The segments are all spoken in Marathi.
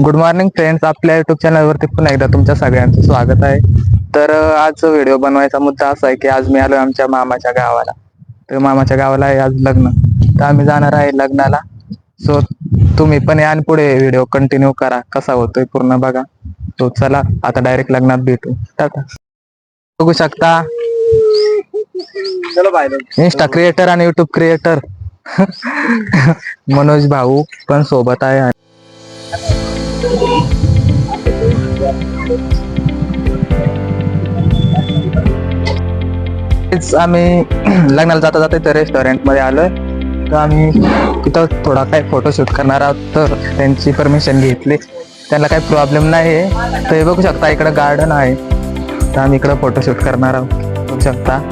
गुड मॉर्निंग फ्रेंड्स आपल्या युट्यूब चॅनलवरती पुन्हा एकदा तुमच्या सगळ्यांचं स्वागत आहे. तर आज व्हिडिओ बनवायचा मुद्दा असा आहे की आज मी आलो आमच्या मामाच्या गावाला. तर मामाच्या गावाला आहे आज लग्न. तर आम्ही जाणार आहे लग्नाला. सो तुम्ही पण या आणि पुढे व्हिडिओ कंटिन्यू करा. कसा होतोय पूर्ण बघा. तो चला आता डायरेक्ट लग्नात भेटू. Ta ta. बघू शकता. इंस्टा क्रिएटर आणि युट्यूब क्रिएटर मनोज भाऊ पण सोबत आहे. आम्ही लग्नाला जाता जाता इथं रेस्टॉरंटमध्ये आलोय. तर आम्ही तिथं थोडा काही फोटोशूट करणार आहोत. तर त्यांची परमिशन घेतली. त्यांना काही प्रॉब्लेम नाही आहे तर हे बघू शकता इकडं गार्डन आहे. तर आम्ही इकडं फोटोशूट करणार आहोत. बघू शकता.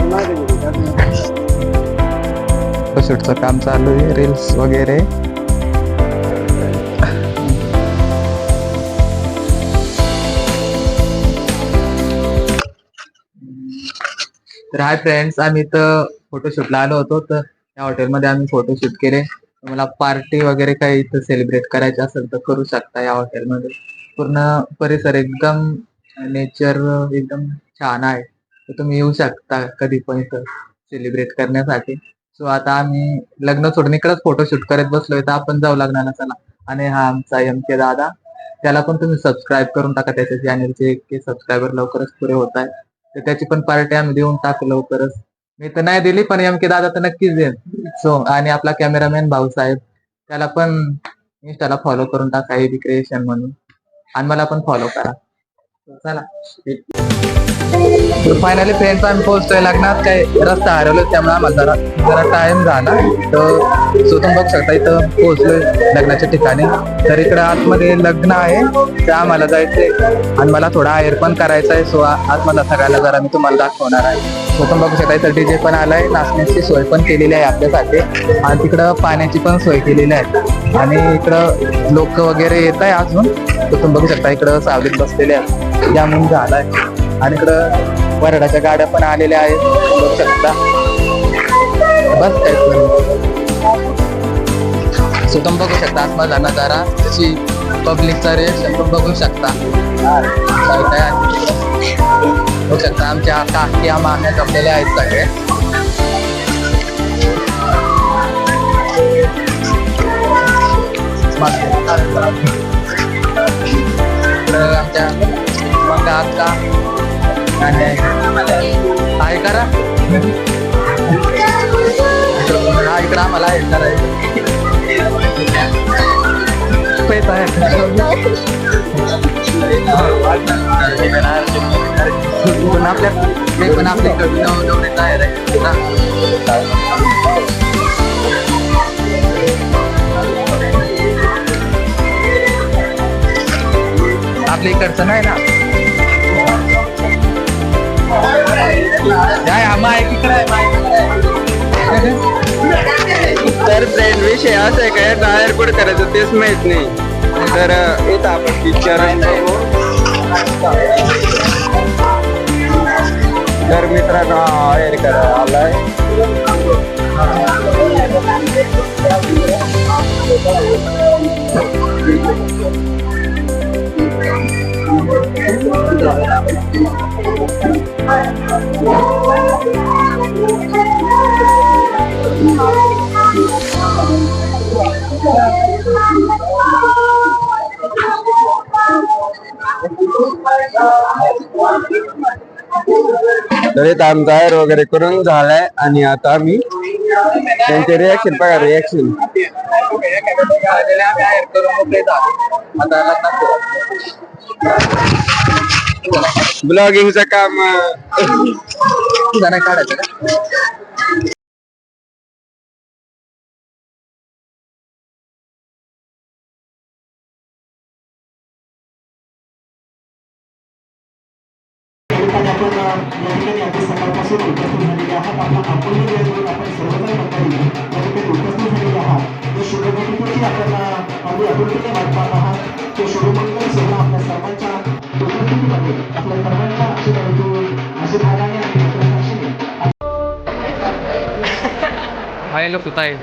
फोटोशूटचं काम चालू आहे. रील्स वगैरे. तर हाय फ्रेंड्स आम्ही इथं फोटोशूटला आलो होतो. तर या हॉटेलमध्ये आम्ही फोटोशूट केले. तुम्हाला पार्टी वगैरे काही इथं सेलिब्रेट करायची असेल तर करू शकता या हॉटेलमध्ये पूर्ण परिसर एकदम नेचर एकदम छान आहे. तर तुम्ही येऊ शकता कधी पण इथं सेलिब्रेट करण्यासाठी. सो आता आम्ही लग्न सोडून इकडेच फोटोशूट करत बसलोय. तर आपण जाऊ लग्नाला चला. आणि हा आमचा एम के दादा. त्याला पण तुम्ही सबस्क्राईब करून टाका. त्याच्या चॅनलचे सबस्क्रायबर लवकरच पुरे होत आहे तर त्याची पण पार्टी आम्ही देऊन टाकू लवकरच. मी तर नाही दिली पण एम के दादा तर नक्कीच देईन सो आणि आपला कॅमेरामॅन भाऊसाहेब त्याला पण इंस्टाला फॉलो करून टाका हे क्रिएशन म्हणून. आणि मला पण फॉलो करा. चला. फायनली फ्रेंड्स आम्ही पोहोचतोय लग्नात काही रस्ता हरवलो त्यामुळे आम्हाला जरा जरा टाइम झाला. तर सो तुम्ही बघू शकता इथं पोहोचलोय लग्नाच्या ठिकाणी. तर इकडे आतमध्ये लग्न आहे तर आम्हाला जायचंय. आणि मला थोडा आयर पण करायचा आहे सो आतमधला सगळ्याला जरा मी तुम्हाला दाखवणार आहे. सो तुम्ही बघू शकता इथं डीजे पण आलाय नाचण्याची सोय पण केलेली आहे आपल्यासाठी. आणि तिकडं पाण्याची पण सोय केलेली आहे. आणि इकडं लोक वगैरे येत आहे अजून. तर तुम्ही बघू शकता इकडं सावलीत बसलेले आहेत. जामून झालाय. आणि इकडं वरडाच्या गाड्या पण आलेल्या आहेत. बघू शकता. बस काय सो तुम्ही बघू शकता आतमधला नजारा. तशी पब्लिकचा रिएक्शन तुम्ही बघू शकता. काय काय बघू शकता आमच्या काकी माम्या जपलेल्या आहेत सगळे. आमच्या मग आता आणि आहे करा हा इकडं आम्हाला? आहे करायचं पैसा आहे. पण आपल्या? ते पण आपल्या नवरीच आहे रे. ना. आपल्या इकडचं नाही ना? काय हा माईक आहे, तर फ्रेंड विषय असं आहे काय टायर कुठे करायचं तेच माहीत नाही. तर येत आपण पिक्चर तर मित्रांनो हायर करा आलाय. तर इथं आमचा हायर वगैरे करून झालाय आणि आता आम्ही त्यांचे रिॲक्शन बघा रिॲक्शन आता लग्नात ब्लॉगिंगचं काम जरा काढायचं का? ठिकाणी आपण या ठिकाणी आधी हाय लोक तुता आहे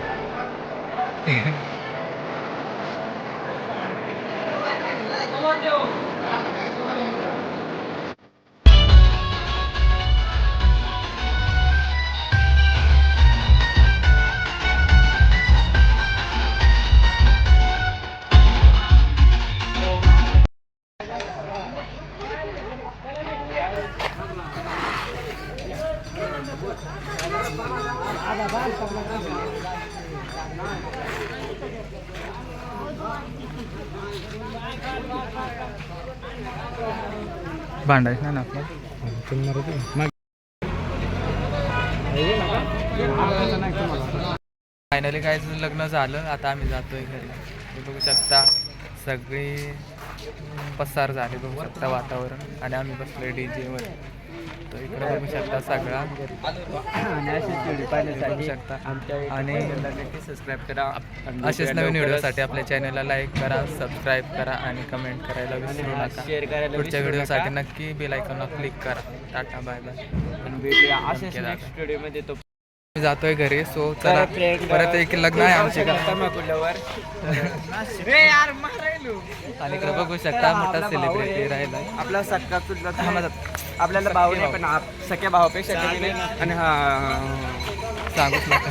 भांडायचं ना आपलं? फायनली काय लग्न झालं. आता आम्ही जातोय घरी. तुम्ही बघू शकता सगळी पसार झाले बघू शकता वातावरण. आणि आम्ही बसलोय डी वर तर इकडे बघू शकता सगळा. बघू शकता. आणि सबस्क्राईब करा. असेच नवीन व्हिडिओसाठी आपल्या चॅनलला लाईक करा सबस्क्राईब करा आणि कमेंट करायला विसरू नका. शेअर करायला पुढच्या व्हिडिओसाठी नका. नक्की बेल आयकॉनला क्लिक करा. टाटा बाय बाय आणि भेटूया. असेच ओके, दादा. नेक्स्ट व्हिडिओमध्ये तो मी जातोय घरी सो चला परत एक लग्न आहे आमच्या आणि बघू शकता मोठा सेलिब्रिटी राहिला आपला सख्खा चुलता आपल्याला भाऊ नाही पण आप- सख्या भावापेक्षा कमी नाही. आणि हा. सांगूच नका.